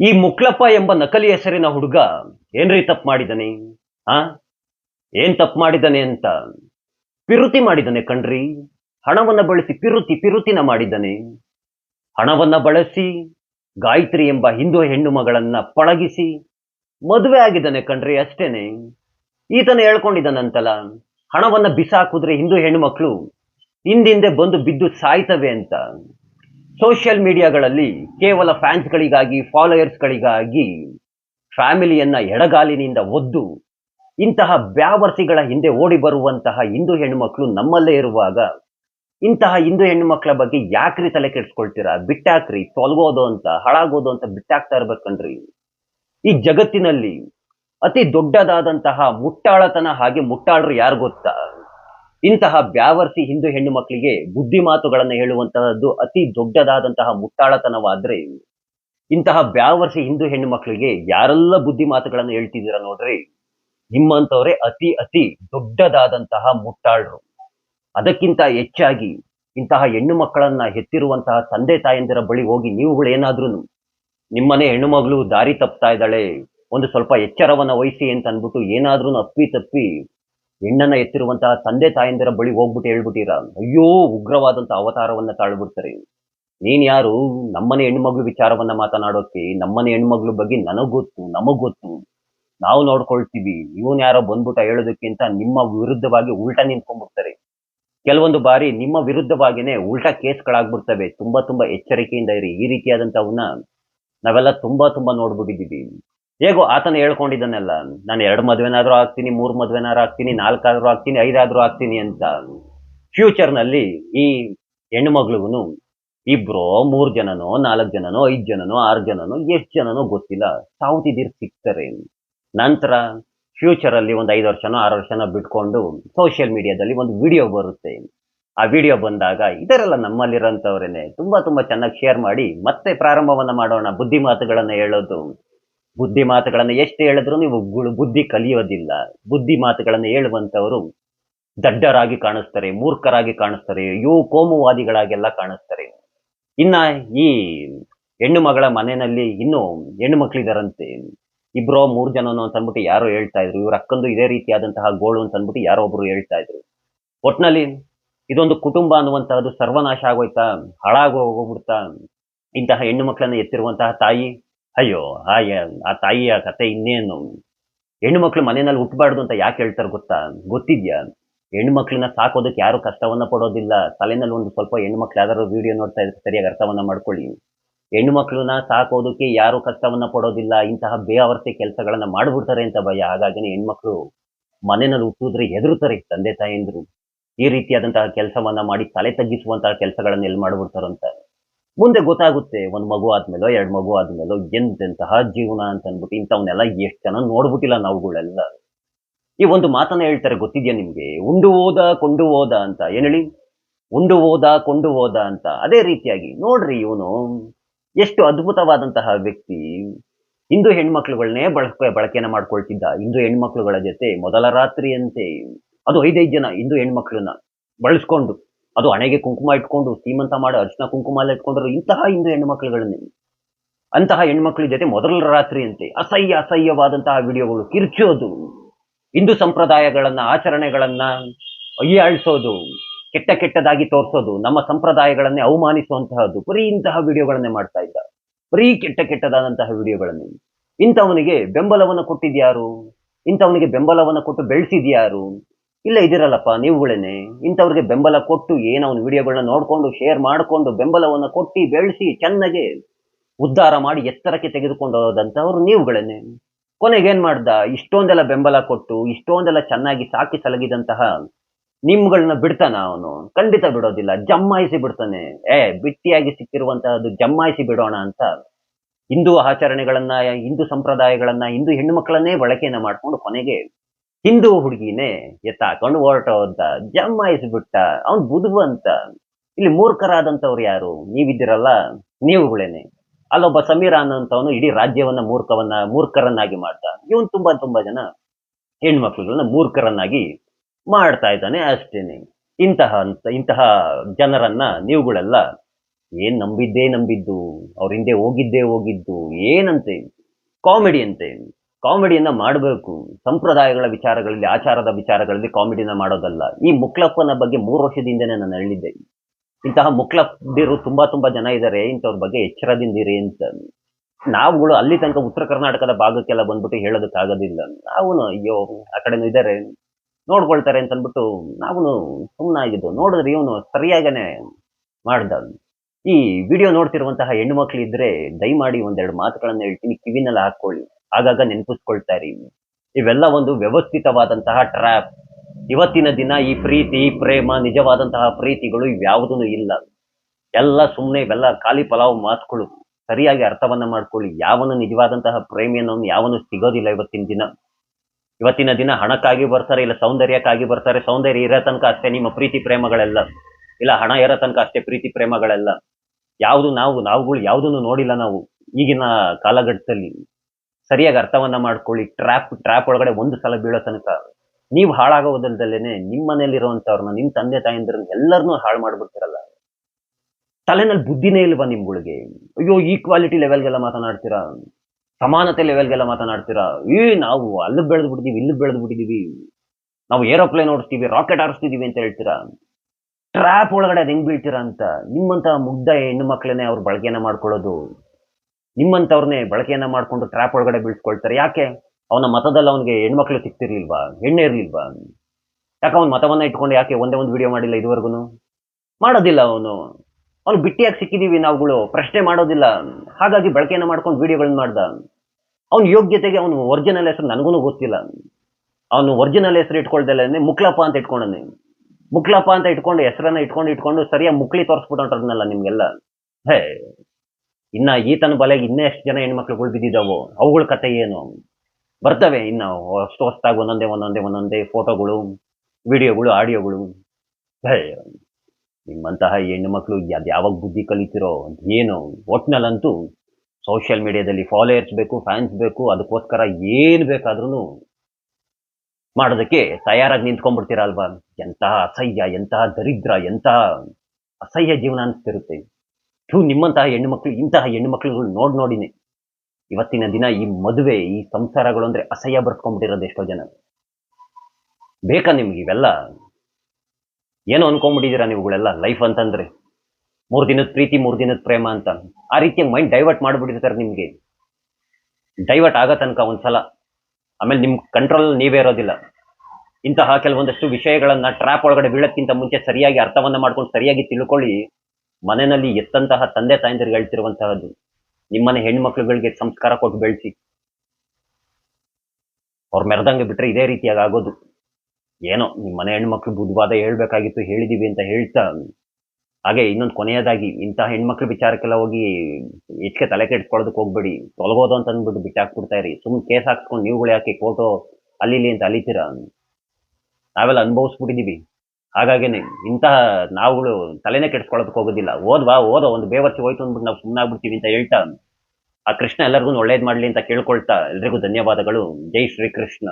ಈ ಮುಕ್ಲಪ್ಪ ಎಂಬ ನಕಲಿ ಹೆಸರಿನ ಹುಡುಗ ಏನ್ರಿ ತಪ್ಪು ಮಾಡಿದನೆ? ಆ? ಏನ್ ತಪ್ಪು ಮಾಡಿದನೆ ಅಂತ? ಪಿರುತಿ ಮಾಡಿದನೆ ಕಣ್ರಿ. ಹಣವನ್ನ ಬಳಸಿ ಪಿರುತಿ ಪಿರುತಿನ ಮಾಡಿದನೆ. ಹಣವನ್ನ ಬಳಸಿ ಗಾಯತ್ರಿ ಎಂಬ ಹಿಂದೂ ಹೆಣ್ಣು ಮಗಳನ್ನ ಪಳಗಿಸಿ ಮದುವೆ ಆಗಿದ್ದಾನೆ ಕಣ್ರಿ ಅಷ್ಟೇನೆ. ಈತನ ಹೇಳ್ಕೊಂಡಿದ್ದಾನಂತಲ್ಲ ಹಣವನ್ನ ಬಿಸಾಕಿದ್ರೆ ಹಿಂದೂ ಹೆಣ್ಣು ಮಕ್ಕಳು ಹಿಂದಿಂದೆ ಬಂದು ಬಿದ್ದು ಸಾಯ್ತವೆ ಅಂತ. ಸೋಷಿಯಲ್ ಮೀಡಿಯಾಗಳಲ್ಲಿ ಕೇವಲ ಫ್ಯಾನ್ಸ್ಗಳಿಗಾಗಿ ಫಾಲೋಯರ್ಸ್ಗಳಿಗಾಗಿ ಫ್ಯಾಮಿಲಿಯನ್ನ ಎಡಗಾಲಿನಿಂದ ಒದ್ದು ಇಂತಹ ಬ್ಯಾವರ್ಸಿಗಳ ಹಿಂದೆ ಓಡಿ ಬರುವಂತಹ ಹಿಂದೂ ಹೆಣ್ಮಕ್ಳು ನಮ್ಮಲ್ಲೇ ಇರುವಾಗ ಇಂತಹ ಹಿಂದೂ ಹೆಣ್ಣುಮಕ್ಕಳ ಬಗ್ಗೆ ಯಾಕ್ರಿ ತಲೆ ಕೆಡಿಸ್ಕೊಳ್ತೀರಾ? ಬಿಟ್ಟಾಕ್ರಿ ತೊಲಗೋದು ಅಂತ, ಹಾಳಾಗೋದು ಅಂತ ಬಿಟ್ಟಾಕ್ತಾ ಇರ್ಬೇಕನ್ರಿ. ಈ ಜಗತ್ತಿನಲ್ಲಿ ಅತಿ ದೊಡ್ಡದಾದಂತಹ ಮುಟ್ಟಾಳತನ ಹಾಗೆ ಮುಟ್ಟಾಳರು ಯಾರು ಗೊತ್ತಾ? ಇಂತಹ ಬ್ಯಾವರ್ಸಿ ಹಿಂದೂ ಹೆಣ್ಣು ಮಕ್ಕಳಿಗೆ ಬುದ್ಧಿ ಮಾತುಗಳನ್ನು ಹೇಳುವಂತಹದ್ದು ಅತಿ ದೊಡ್ಡದಾದಂತಹ ಮುಟ್ಟಾಳತನವಾದ್ರೆ ಇಂತಹ ಬ್ಯಾವರ್ಸಿ ಹಿಂದೂ ಹೆಣ್ಣು ಮಕ್ಕಳಿಗೆ ಯಾರೆಲ್ಲ ಬುದ್ಧಿ ಮಾತುಗಳನ್ನು ಹೇಳ್ತಿದ್ದೀರಾ ನೋಡ್ರಿ, ನಿಮ್ಮಂತವರೇ ಅತಿ ಅತಿ ದೊಡ್ಡದಾದಂತಹ ಮುಟ್ಟಾಳರು. ಅದಕ್ಕಿಂತ ಹೆಚ್ಚಾಗಿ ಇಂತಹ ಹೆಣ್ಣು ಮಕ್ಕಳನ್ನ ಹೆತ್ತಿರುವಂತಹ ತಂದೆ ತಾಯಂದಿರ ಬಳಿ ಹೋಗಿ ನೀವುಗಳು ಏನಾದ್ರೂ ನಿಮ್ಮನೆ ಹೆಣ್ಣು ಮಗಳು ದಾರಿ ತಪ್ತಾ ಇದ್ದಾಳೆ, ಒಂದು ಸ್ವಲ್ಪ ಎಚ್ಚರವನ್ನ ವಹಿಸಿ ಅಂತ ಅಂದ್ಬಿಟ್ಟು ಏನಾದ್ರೂ ಅಪ್ಪಿ ತಪ್ಪಿ ಹೆಣ್ಣನ್ನ ಎತ್ತಿರುವಂತಹ ತಂದೆ ತಾಯಂದಿರ ಬಳಿ ಹೋಗ್ಬಿಟ್ಟು ಹೇಳ್ಬಿಟ್ಟಿರ? ಅಯ್ಯೋ ಉಗ್ರವಾದಂತಹ ಅವತಾರವನ್ನ ತಾಳ್ಬಿಡ್ತಾರೆ. ನೀನ್ ಯಾರು? ನಮ್ಮನೆ ಹೆಣ್ಮಗಳು ವಿಚಾರವನ್ನ ಮಾತನಾಡೋಕೆ ನಮ್ಮನೆ ಹೆಣ್ಮಗ್ಳು ಬಗ್ಗೆ ನನಗ್ ಗೊತ್ತು ನಮಗ್ ಗೊತ್ತು ನಾವು ನೋಡ್ಕೊಳ್ತೀವಿ. ಇವನ್ ಯಾರೋ ಬಂದ್ಬಿಟ್ಟ ಹೇಳೋದಕ್ಕಿಂತ ನಿಮ್ಮ ವಿರುದ್ಧವಾಗಿ ಉಲ್ಟಾ ನಿಂತ್ಕೊಂಡ್ಬಿಡ್ತಾರೆ. ಕೆಲವೊಂದು ಬಾರಿ ನಿಮ್ಮ ವಿರುದ್ಧವಾಗಿನೇ ಉಲ್ಟಾ ಕೇಸ್ಗಳಾಗ್ಬಿಡ್ತವೆ. ತುಂಬಾ ತುಂಬಾ ಎಚ್ಚರಿಕೆಯಿಂದ ಇರಿ. ಈ ರೀತಿಯಾದಂತವನ್ನ ನಾವೆಲ್ಲ ತುಂಬಾ ತುಂಬಾ ನೋಡ್ಬಿಟ್ಟಿದ್ದೀವಿ. ಹೇಗೋ ಆತನ ಹೇಳ್ಕೊಂಡಿದ್ದಾನೆಲ್ಲ ನಾನು ಎರಡು ಮದುವೆನಾದ್ರೂ ಆಗ್ತೀನಿ, ಮೂರು ಮದುವೆನಾದ್ರು ಆಗ್ತೀನಿ, ನಾಲ್ಕಾದ್ರೂ ಆಗ್ತೀನಿ, ಐದಾದ್ರೂ ಆಗ್ತೀನಿ ಅಂತ. ಫ್ಯೂಚರ್ನಲ್ಲಿ ಈ ಹೆಣ್ಣು ಮಗಳಿಗೂ ಇಬ್ರೋ, ಮೂರ್ ಜನನೋ, ನಾಲ್ಕು ಜನನೋ, ಐದ್ ಜನನೋ, ಆರು ಜನನೋ, ಎಷ್ಟು ಜನನೋ ಗೊತ್ತಿಲ್ಲ. ಸಾವುತಿದ್ದೀರ್ ಸಿಗ್ತಾರೆ. ನಂತರ ಫ್ಯೂಚರ್ ಅಲ್ಲಿ ಒಂದು ಐದು ವರ್ಷನೋ, ಆರು ವರ್ಷನೋ ಬಿಟ್ಕೊಂಡು ಸೋಷಿಯಲ್ ಮೀಡಿಯಾದಲ್ಲಿ ಒಂದು ವಿಡಿಯೋ ಬರುತ್ತೆ. ಆ ವಿಡಿಯೋ ಬಂದಾಗ ಇದರೆಲ್ಲ ನಮ್ಮಲ್ಲಿರೋಂಥವ್ರೇನೆ. ತುಂಬಾ ತುಂಬಾ ಚೆನ್ನಾಗಿ ಶೇರ್ ಮಾಡಿ ಮತ್ತೆ ಪ್ರಾರಂಭವನ್ನ ಮಾಡೋಣ ಬುದ್ಧಿ ಮಾತುಗಳನ್ನ ಹೇಳೋದು. ಬುದ್ಧಿ ಮಾತುಗಳನ್ನು ಎಷ್ಟು ಹೇಳಿದ್ರು ನೀವು ಬುದ್ಧಿ ಕಲಿಯೋದಿಲ್ಲ. ಬುದ್ಧಿ ಮಾತುಗಳನ್ನು ಹೇಳುವಂತವರು ದಡ್ಡರಾಗಿ ಕಾಣಿಸ್ತಾರೆ, ಮೂರ್ಖರಾಗಿ ಕಾಣಿಸ್ತಾರೆ ಇವು ಕೋಮುವಾದಿಗಳಾಗೆಲ್ಲ ಕಾಣಿಸ್ತಾರೆ. ಇನ್ನ ಈ ಹೆಣ್ಣು ಮಗಳ ಮನೆಯಲ್ಲಿ ಇನ್ನು ಹೆಣ್ಣು ಮಕ್ಳಿದಾರಂತೆ. ಇಬ್ರೋ ಮೂರ್ ಜನನೋ ಅಂತ ಅಂದ್ಬಿಟ್ಟು ಯಾರೋ ಹೇಳ್ತಾ ಇದ್ರು. ಇವ್ರ ಅಕ್ಕಂದು ಇದೇ ರೀತಿಯಾದಂತಹ ಗೋಳು ಅಂತ ಅಂದ್ಬಿಟ್ಟು ಯಾರೋ ಒಬ್ರು ಹೇಳ್ತಾ ಇದ್ರು. ಒಟ್ನಲ್ಲಿ ಇದೊಂದು ಕುಟುಂಬ ಅನ್ನುವಂತಹದ್ದು ಸರ್ವನಾಶ ಆಗೋಯ್ತಾ ಹಾಳಾಗಿ ಹೋಗ್ಬಿಡ್ತಾ ಇಂತಹ ಹೆಣ್ಣು ಮಕ್ಕಳನ್ನ ಎತ್ತಿರುವಂತಹ ತಾಯಿ ಅಯ್ಯೋ ಆ ಆ ತಾಯಿಯ ಕತೆ ಇನ್ನೇನು? ಹೆಣ್ಣು ಮಕ್ಳು ಮನೆಯಲ್ಲಿ ಹುಟ್ಟಬಾರ್ದು ಅಂತ ಯಾಕೆ ಹೇಳ್ತಾರೆ ಗೊತ್ತಾ? ಗೊತ್ತಿದ್ಯಾ? ಹೆಣ್ಣು ಮಕ್ಳನ್ನ ಸಾಕೋದಕ್ಕೆ ಯಾರು ಕಷ್ಟವನ್ನ ಪಡೋದಿಲ್ಲ. ತಲೆನಲ್ಲಿ ಒಂದು ಸ್ವಲ್ಪ ಹೆಣ್ಣು ಮಕ್ಳು ಯಾವ್ದಾದ್ರು ವಿಡಿಯೋ ನೋಡ್ತಾ ಇದ್ರೆ ಸರಿಯಾಗಿ ಅರ್ಥವನ್ನ ಮಾಡ್ಕೊಳ್ಳಿ. ಹೆಣ್ಣು ಮಕ್ಕಳನ್ನ ಸಾಕೋದಕ್ಕೆ ಯಾರು ಕಷ್ಟವನ್ನ ಪಡೋದಿಲ್ಲ. ಇಂತಹ ಬೇವರ್ತಿ ಕೆಲಸಗಳನ್ನ ಮಾಡ್ಬಿಡ್ತಾರೆ ಅಂತ ಭಯ. ಹಾಗಾಗಿ ಹೆಣ್ಮಕ್ಳು ಮನೆಯಲ್ಲಿ ಹುಟ್ಟಿದ್ರೆ ಹೆದರುತ್ತಾರೆ ತಂದೆ ತಾಯಂದ್ರು. ಈ ರೀತಿಯಾದಂತಹ ಕೆಲಸವನ್ನ ಮಾಡಿ ತಲೆ ತಗ್ಗಿಸುವಂತಹ ಕೆಲಸಗಳನ್ನ ಎಲ್ಲಿ ಮಾಡ್ಬಿಡ್ತಾರಂತ. ಮುಂದೆ ಗೊತ್ತಾಗುತ್ತೆ ಒಂದು ಮಗು ಆದ್ಮೇಲೋ, ಎರಡು ಮಗು ಆದ್ಮೇಲೋ ಎಂತೆಂತಹ ಜೀವನ ಅಂತ ಅಂದ್ಬಿಟ್ಟು ಇಂಥವನ್ನೆಲ್ಲ ಎಷ್ಟು ಜನ ನೋಡ್ಬಿಟ್ಟಿಲ್ಲ ನಾವುಗಳೆಲ್ಲ. ಈ ಒಂದು ಮಾತನ್ನ ಹೇಳ್ತಾರೆ ಗೊತ್ತಿದ್ಯಾ ನಿಮ್ಗೆ? ಉಂಡು ಹೋದ, ಕೊಂಡು ಹೋದ ಅಂತ ಏನ್ ಹೇಳಿ? ಉಂಡು ಹೋದ, ಕೊಂಡು ಹೋದ ಅಂತ. ಅದೇ ರೀತಿಯಾಗಿ ನೋಡ್ರಿ ಇವನು, ಎಷ್ಟು ಅದ್ಭುತವಾದಂತಹ ವ್ಯಕ್ತಿ. ಹಿಂದೂ ಹೆಣ್ಮಕ್ಳುಗಳನ್ನೇ ಬಳಕೆ, ಬಳಕೆನ ಮಾಡ್ಕೊಳ್ತಿದ್ದ. ಹಿಂದೂ ಹೆಣ್ಮಕ್ಳುಗಳ ಜೊತೆ ಮೊದಲ ರಾತ್ರಿಯಂತೆ. ಅದು ಐದೈದು ಜನ ಹಿಂದೂ ಹೆಣ್ಮಕ್ಳನ್ನ ಬಳಸ್ಕೊಂಡು. ಅದು ಹಣೆಗೆ ಕುಂಕುಮ ಇಟ್ಕೊಂಡು ಸೀಮಂತ ಮಾಡಿ ಅರ್ಶನ ಕುಂಕುಮ ಎಲ್ಲ ಇಟ್ಕೊಂಡ್ರು ಇಂತಹ ಹಿಂದೂ ಹೆಣ್ಮಕ್ಳುಗಳನ್ನೇ ಅಂತಹ ಹೆಣ್ಮಕ್ಳ ಜೊತೆ ಮೊದಲ ರಾತ್ರಿಯಂತೆ ಅಸಹ್ಯ ಅಸಹ್ಯವಾದಂತಹ ವಿಡಿಯೋಗಳು ಕಿರ್ಚೋದು, ಹಿಂದೂ ಸಂಪ್ರದಾಯಗಳನ್ನ, ಆಚರಣೆಗಳನ್ನ ಅಯ್ಯಾಳಿಸೋದು, ಕೆಟ್ಟ ಕೆಟ್ಟದಾಗಿ ತೋರಿಸೋದು, ನಮ್ಮ ಸಂಪ್ರದಾಯಗಳನ್ನೇ ಅವಮಾನಿಸುವಂತಹದ್ದು, ಬರೀ ಇಂತಹ ವಿಡಿಯೋಗಳನ್ನೇ ಮಾಡ್ತಾ ಇದ್ದ ಬರೀ ಕೆಟ್ಟ ಕೆಟ್ಟದಾದಂತಹ ವಿಡಿಯೋಗಳನ್ನೇ. ಇಂಥವನಿಗೆ ಬೆಂಬಲವನ್ನು ಕೊಟ್ಟಿದ್ಯಾರು? ಇಂಥವನಿಗೆ ಬೆಂಬಲವನ್ನು ಕೊಟ್ಟು ಬೆಳೆಸಿದ್ಯಾರು? ಇಲ್ಲ ಇದಿರಲ್ಲಪ್ಪ ನೀವುಗಳೇನೆ ಇಂಥವ್ರಿಗೆ ಬೆಂಬಲ ಕೊಟ್ಟು ಏನು ಅವನ ವಿಡಿಯೋಗಳನ್ನ ನೋಡ್ಕೊಂಡು ಶೇರ್ ಮಾಡಿಕೊಂಡು, ಬೆಂಬಲವನ್ನು ಕೊಟ್ಟು, ಬೆಳೆಸಿ, ಚೆನ್ನಾಗಿ ಉದ್ಧಾರ ಮಾಡಿ ಎತ್ತರಕ್ಕೆ ತೆಗೆದುಕೊಂಡು ಹೋದಂಥವ್ರು ನೀವುಗಳೇನೆ ಕೊನೆಗೆ ಏನು ಮಾಡ್ದ? ಇಷ್ಟೊಂದೆಲ್ಲ ಬೆಂಬಲ ಕೊಟ್ಟು, ಇಷ್ಟೊಂದೆಲ್ಲ ಚೆನ್ನಾಗಿ ಸಾಕಿ ಸಲಗಿದಂತಹ ನಿಮ್ಗಳನ್ನ ಬಿಡ್ತಾನ ಅವನು. ಖಂಡಿತ ಬಿಡೋದಿಲ್ಲ, ಜಮ್ಮಾಯಿಸಿ ಬಿಡ್ತಾನೆ. ಏ, ಬಿಟ್ಟಿಯಾಗಿ ಸಿಕ್ಕಿರುವಂತಹದ್ದು ಜಮ್ಮಾಯಿಸಿ ಬಿಡೋಣ ಅಂತ. ಹಿಂದೂ ಆಚರಣೆಗಳನ್ನ, ಹಿಂದೂ ಸಂಪ್ರದಾಯಗಳನ್ನ, ಹಿಂದೂ ಹೆಣ್ಣು ಮಕ್ಕಳನ್ನೇ ಬಳಕೆಯನ್ನ ಮಾಡ್ಕೊಂಡು ಕೊನೆಗೆ ಹಿಂದೂ ಹುಡುಗಿನೇ ಎತ್ತಾಕೊಂಡು ಹೊರಟೋದ ಜಮ್ಮಾಯಿಸಿ ಬಿಟ್ಟ ಅವನ್ ಬುದ್ಧಿವಂತ ಇಲ್ಲಿ ಮೂರ್ಖರಾದಂತವ್ರು ಯಾರು? ನೀವಿದ್ದೀರಲ್ಲ? ನೀವುಗಳೇನೆ ಅಲ್ಲೊಬ್ಬ ಸಮೀರ ಅನ್ನೋಂಥವನು ಇಡೀ ರಾಜ್ಯವನ್ನ ಮೂರ್ಖವನ್ನ, ಮೂರ್ಖರನ್ನಾಗಿ ಮಾಡ್ತಾ, ಇವನ್ ತುಂಬಾ ತುಂಬಾ ಜನ ಹೆಣ್ಮಕ್ಳುಗಳನ್ನ ಮೂರ್ಖರನ್ನಾಗಿ ಮಾಡ್ತಾ ಇದ್ದಾನೆ ಅಷ್ಟೇನೆ. ಇಂತಹ ಅಂತ, ಇಂತಹ ಜನರನ್ನ ನೀವುಗಳೆಲ್ಲ ಏನ್ ನಂಬಿದ್ದೇ ನಂಬಿದ್ದು, ಅವ್ರ ಹಿಂದೆ ಹೋಗಿದ್ದೇ ಹೋಗಿದ್ದು, ಏನಂತೆ? ಕಾಮಿಡಿ ಅಂತೆ. ಕಾಮಿಡಿಯನ್ನ ಮಾಡಬೇಕು. ಸಂಪ್ರದಾಯಗಳ ವಿಚಾರಗಳಲ್ಲಿ, ಆಚಾರದ ವಿಚಾರಗಳಲ್ಲಿ ಕಾಮಿಡಿನ ಮಾಡೋದಲ್ಲ. ಈ ಮುಕ್ಲಪ್ಪನ ಬಗ್ಗೆ ಮೂರು ವರ್ಷದಿಂದನೇ ನಾನು ಹೇಳಿದ್ದೆ. ಇಂತಹ ಮುಕ್ಲಪ್ಪದಿರು ತುಂಬಾ ತುಂಬಾ ಜನ ಇದ್ದಾರೆ ಇಂಥವ್ರ ಬಗ್ಗೆ ಎಚ್ಚರದಿಂದಿರಿ ಅಂತ. ನಾವುಗಳು ಅಲ್ಲಿ ತನಕ ಉತ್ತರ ಕರ್ನಾಟಕದ ಭಾಗಕ್ಕೆಲ್ಲ ಬಂದ್ಬಿಟ್ಟು ಹೇಳೋದಕ್ಕಾಗೋದಿಲ್ಲ. ನಾವು ಅಯ್ಯೋ, ಆ ಕಡೆನೂ ಇದ್ದಾರೆ ನೋಡ್ಕೊಳ್ತಾರೆ ಅಂತ ಅಂದ್ಬಿಟ್ಟು ನಾವು ಸುಮ್ಮನಾಗಿದ್ದು ನೋಡಿದ್ರೆ ಇವನು ಸರಿಯಾಗನೆ ಮಾಡ್ದ. ಈ ವಿಡಿಯೋ ನೋಡ್ತಿರುವಂತಹ ಹೆಣ್ಣು ಮಕ್ಳು ಇದ್ರೆ ದಯಮಾಡಿ ಒಂದೆರಡು ಮಾತುಗಳನ್ನ ಹೇಳ್ತೀನಿ, ಕಿವಿನಲ್ಲಿ ಹಾಕೊಳ್ಳಿ ಆಗಾಗ ನೆನಪಿಸ್ಕೊಳ್ತಾರೆ ಇವೆಲ್ಲ ಒಂದು ವ್ಯವಸ್ಥಿತವಾದಂತಹ ಟ್ರ್ಯಾಪ್ ಇವತ್ತಿನ ದಿನ ಈ ಪ್ರೀತಿ ಪ್ರೇಮ, ನಿಜವಾದಂತಹ ಪ್ರೀತಿಗಳು ಇವ್ಯಾವುದೂ ಇಲ್ಲ. ಎಲ್ಲ ಸುಮ್ಮನೆ ಇವೆಲ್ಲ ಖಾಲಿ ಪಲಾವ್ ಮಾತುಗಳು. ಸರಿಯಾಗಿ ಅರ್ಥವನ್ನ ಮಾಡ್ಕೊಳ್ಳಿ. ಯಾವನು ನಿಜವಾದಂತಹ ಪ್ರೇಮಿಯನ್ನು ಯಾವನು ಸಿಗೋದಿಲ್ಲ ಇವತ್ತಿನ ದಿನ. ಇವತ್ತಿನ ದಿನ ಹಣಕ್ಕಾಗಿ ಬರ್ತಾರೆ, ಇಲ್ಲ ಸೌಂದರ್ಯಕ್ಕಾಗಿ ಬರ್ತಾರೆ. ಸೌಂದರ್ಯ ಇರೋ ತನಕ ಅಷ್ಟೇ ನಿಮ್ಮ ಪ್ರೀತಿ ಪ್ರೇಮಗಳೆಲ್ಲ. ಇಲ್ಲ ಹಣ ಇರೋ ತನಕ ಅಷ್ಟೇ ಪ್ರೀತಿ ಪ್ರೇಮಗಳೆಲ್ಲ. ಯಾವುದು ನಾವು, ನಾವುಗಳು ಯಾವುದನ್ನು ನೋಡಿಲ್ಲ ನಾವು ಈಗಿನ ಕಾಲಘಟ್ಟದಲ್ಲಿ. ಸರಿಯಾಗಿ ಅರ್ಥವನ್ನ ಮಾಡ್ಕೊಳ್ಳಿ. ಟ್ರ್ಯಾಪ್ ಟ್ರ್ಯಾಪ್ ಒಳಗಡೆ ಒಂದು ಸಲ ಬೀಳೋ ತನಕ ನೀವು ಹಾಳಾಗೋದಲ್ದಲ್ಲೇನೆ ನಿಮ್ಮ ಮನೇಲಿರುವಂತವ್ರನ್ನ ನಿಮ್ಮ ತಂದೆ ತಾಯಂದಿರನ್ನ ಎಲ್ಲರನ್ನೂ ಹಾಳು ಮಾಡ್ಬಿಡ್ತಿರಲ್ಲ. ತಲೆನಲ್ಲಿ ಬುದ್ಧಿನೇ ಇಲ್ವಾ ನಿಮ್ಗಳಿಗೆ? ಅಯ್ಯೋ ಈಕ್ವಾಲಿಟಿ ಲೆವೆಲ್ಗೆಲ್ಲ ಮಾತನಾಡ್ತೀರಾ? ಸಮಾನತೆ ಲೆವೆಲ್ಗೆಲ್ಲ ಮಾತನಾಡ್ತೀರಾ? ಏ, ನಾವು ಅಲ್ಲಿ ಬೆಳೆದು ಬಿಟ್ಟಿದೀವಿ ಇಲ್ಲಿ ಬೆಳೆದು ಬಿಟ್ಟಿದೀವಿ. ನಾವು ಏರೋಪ್ಲೇನ್ ಓಡಿಸ್ತೀವಿ, ರಾಕೆಟ್ ಆಡಿಸ್ತಿದೀವಿ ಅಂತ ಹೇಳ್ತೀರಾ? ಟ್ರ್ಯಾಪ್ ಒಳಗಡೆ ಅದು ಹೆಂಗ್ ಬೀಳ್ತೀರಾ ಅಂತ ನಿಮ್ಮಂತ ಮುಗ್ಧ ಹೆಣ್ಣು ಮಕ್ಕಳನ್ನೇ ಅವ್ರು ಬಳಕೆನ ಮಾಡ್ಕೊಳ್ಳೋದು. ನಿಮ್ಮಂತವ್ರನ್ನೇ ಬಳಕೆಯನ್ನ ಮಾಡಿಕೊಂಡು ಟ್ರ್ಯಾಪ್ ಒಳಗಡೆ ಬೀಳ್ಸ್ಕೊಳ್ತಾರೆ. ಯಾಕೆ? ಅವನ ಮತದಲ್ಲಿ ಅವನಿಗೆ ಹೆಣ್ಮಕ್ಳು ಸಿಗ್ತಿರ್ಲಿಲ್ವಾ? ಹೆಣ್ಣೆ ಇರ್ಲಿಲ್ವಾ? ಯಾಕೆ ಅವ್ನ ಮತವನ್ನ ಇಟ್ಕೊಂಡು ಯಾಕೆ ಒಂದೇ ಒಂದು ವಿಡಿಯೋ ಮಾಡಿಲ್ಲ ಇದುವರೆಗೂ ಮಾಡೋದಿಲ್ಲ ಅವನು. ಅವ್ನು ಬಿಟ್ಟಿಯಾಗಿ ಸಿಕ್ಕಿದೀವಿ ನಾವುಗಳು. ಪ್ರಶ್ನೆ ಮಾಡೋದಿಲ್ಲ. ಹಾಗಾಗಿ ಬಳಕೆಯನ್ನು ಮಾಡ್ಕೊಂಡು ವಿಡಿಯೋಗಳನ್ನ ಮಾಡ್ದ. ಅವನ ಯೋಗ್ಯತೆಗೆ ಅವನು ಒರಿಜಿನಲ್ ಹೆಸರು ನನಗೂ ಗೊತ್ತಿಲ್ಲ. ಅವನು ಒರಿಜಿನಲ್ ಹೆಸರು ಇಟ್ಕೊಳ್ದಲ್ಲೇ ಮುಕ್ಲಪ್ಪ ಅಂತ ಇಟ್ಕೊಂಡನೆ. ಮುಕ್ಲಪ್ಪ ಅಂತ ಇಟ್ಕೊಂಡು ಹೆಸರನ್ನ ಇಟ್ಕೊಂಡು ಇಟ್ಕೊಂಡು ಸರಿಯಾಗಿ ಮುಕ್ಳಿ ಹೊಂಟದ್ನಲ್ಲ ನಿಮ್ಗೆಲ್ಲ? ಹೇ. ಇನ್ನ ಈತನ ಬಲೆಗೆ ಇನ್ನೂ ಎಷ್ಟು ಜನ ಹೆಣ್ಮಕ್ಳುಗಳು ಬಿದ್ದಿದ್ದಾವೋ, ಅವುಗಳ ಕತೆ ಏನು? ಬರ್ತವೆ ಇನ್ನು ಹೊಸ್ತು ಹೊಸ್ತಾಗಿ ಒಂದೊಂದೇ ಒಂದೊಂದೇ ಒಂದೊಂದೇ ಫೋಟೋಗಳು, ವಿಡಿಯೋಗಳು, ಆಡಿಯೋಗಳು. ಹೇ, ನಿಮ್ಮಂತಹ ಹೆಣ್ಣು ಮಕ್ಕಳು ಅದು ಯಾವಾಗ ಬುದ್ಧಿ ಕಲಿತಿರೋ ಏನು? ಒಟ್ನಲ್ಲಂತೂ ಸೋಷಿಯಲ್ ಮೀಡಿಯಾದಲ್ಲಿ ಫಾಲೋಯರ್ಸ್ ಬೇಕು ಫ್ಯಾನ್ಸ್ ಬೇಕು, ಅದಕ್ಕೋಸ್ಕರ ಏನು ಬೇಕಾದ್ರೂ ಮಾಡೋದಕ್ಕೆ ತಯಾರಾಗಿ ನಿಂತ್ಕೊಂಡ್ಬಿಡ್ತೀರಲ್ವಾ? ಎಂತಹ ಅಸಹ್ಯ, ಎಂತಹ ದರಿದ್ರ, ಎಂತಹ ಅಸಹ್ಯ ಜೀವನ ಅನಿಸ್ತಿರುತ್ತೆ. ಥೂ ನಿಮ್ಮಂತಹ ಹೆಣ್ಣು ಮಕ್ಕಳು ಇಂತಹ ಹೆಣ್ಣು ಮಕ್ಕಳುಗಳು ನೋಡಿ ನೋಡಿನಿ. ಇವತ್ತಿನ ದಿನ ಈ ಮದುವೆ, ಈ ಸಂಸಾರಗಳು ಅಂದ್ರೆ ಅಸಹ್ಯ ಬರ್ಸ್ಕೊಂಡ್ಬಿಟ್ಟಿರೋದು ಎಷ್ಟೋ ಜನ. ಬೇಕಾ ನಿಮ್ಗೆ ಇವೆಲ್ಲ? ಏನೋ ಅನ್ಕೊಂಡ್ಬಿಟ್ಟಿದ್ದೀರಾ ನೀವುಗಳೆಲ್ಲ ಲೈಫ್ ಅಂತಂದ್ರೆ? ಮೂರು ದಿನದ ಪ್ರೀತಿ, ಮೂರು ದಿನದ ಪ್ರೇಮ ಅಂತ. ಆ ರೀತಿ ಮೈಂಡ್ ಡೈವರ್ಟ್ ಮಾಡ್ಬಿಟ್ಟಿರ್ತಾರೆ ನಿಮ್ಗೆ. ಡೈವರ್ಟ್ ಆಗೋ ತನಕ ಒಂದ್ಸಲ. ಆಮೇಲೆ ನಿಮ್ ಕಂಟ್ರೋಲ್ ನೀವೇ ಇರೋದಿಲ್ಲ. ಇಂತಹ ಕೆಲವೊಂದಷ್ಟು ವಿಷಯಗಳನ್ನ ಟ್ರ್ಯಾಪ್ ಒಳಗಡೆ ಬೀಳಕ್ಕಿಂತ ಮುಂಚೆ ಸರಿಯಾಗಿ ಅರ್ಥವನ್ನ ಮಾಡ್ಕೊಂಡು ಸರಿಯಾಗಿ ತಿಳ್ಕೊಳ್ಳಿ. ಮನೆಯಲ್ಲಿ ಎತ್ತಂತಹ ತಂದೆ ತಾಯಂದಿರಿಗೆ ಹೇಳ್ತಿರುವಂತಹದ್ದು, ನಿಮ್ಮನೆ ಹೆಣ್ಮಕ್ಳುಗಳಿಗೆ ಸಂಸ್ಕಾರ ಕೊಟ್ಟು ಬೆಳೆಸಿ. ಅವ್ರ ಮೆರೆದಂಗೆ ಬಿಟ್ರೆ ಇದೇ ರೀತಿಯಾಗಿ ಆಗೋದು. ಏನೋ ನಿಮ್ಮ ಮನೆ ಹೆಣ್ಮಕ್ಳು ಬುದ್ಧವಾದ ಹೇಳ್ಬೇಕಾಗಿತ್ತು, ಹೇಳಿದೀವಿ ಅಂತ ಹೇಳ್ತಾ. ಹಾಗೆ ಇನ್ನೊಂದು ಕೊನೆಯದಾಗಿ ಇಂತಹ ಹೆಣ್ಮಕ್ಳು ವಿಚಾರಕ್ಕೆಲ್ಲ ಹೋಗಿ ಹೆಚ್ಚಿಗೆ ತಲೆ ಕೆಡ್ಸ್ಕೊಳ್ಳೋದಕ್ಕೆ ಹೋಗ್ಬೇಡಿ. ತೊಲಗೋದು ಅಂತ ಅಂದ್ಬಿಟ್ಟು ಬಿಟ್ಟಾಕ್ಬಿಡ್ತಾ ಇರಿ. ಸುಮ್ಮನೆ ಕೇಸ್ ಹಾಕ್ಸ್ಕೊಂಡು ನೀವುಗಳು ಯಾಕೆ ಫೋಟೋ ಅಲ್ಲಿ ಅಂತ ಅಲಿತೀರ? ನಾವೆಲ್ಲ ಅನುಭವಿಸ್ಬಿಟ್ಟಿದೀವಿ ಹಾಗಾಗೇನೆ ಇಂತಹ ನಾವುಗಳು ತಲೆನೇ ಕೆಡ್ಸ್ಕೊಳ್ಳೋದಕ್ಕೆ ಹೋಗೋದಿಲ್ಲ. ಓದ್ವಾ ಓದೋ ಒಂದು ಬೇವರ್ಸಿ ಹೋಯ್ತು ಅಂದ್ಬಿಟ್ಟು ನಾವು ಸುಮ್ಮನೆ ಆಗ್ಬಿಡ್ತೀವಿ ಅಂತ ಹೇಳ್ತಾ ಆ ಕೃಷ್ಣ ಎಲ್ಲರಿಗೂ ಒಳ್ಳೇದ್ ಮಾಡ್ಲಿ ಅಂತ ಕೇಳ್ಕೊಳ್ತಾ ಎಲ್ರಿಗೂ ಧನ್ಯವಾದಗಳು. ಜೈ ಶ್ರೀ ಕೃಷ್ಣ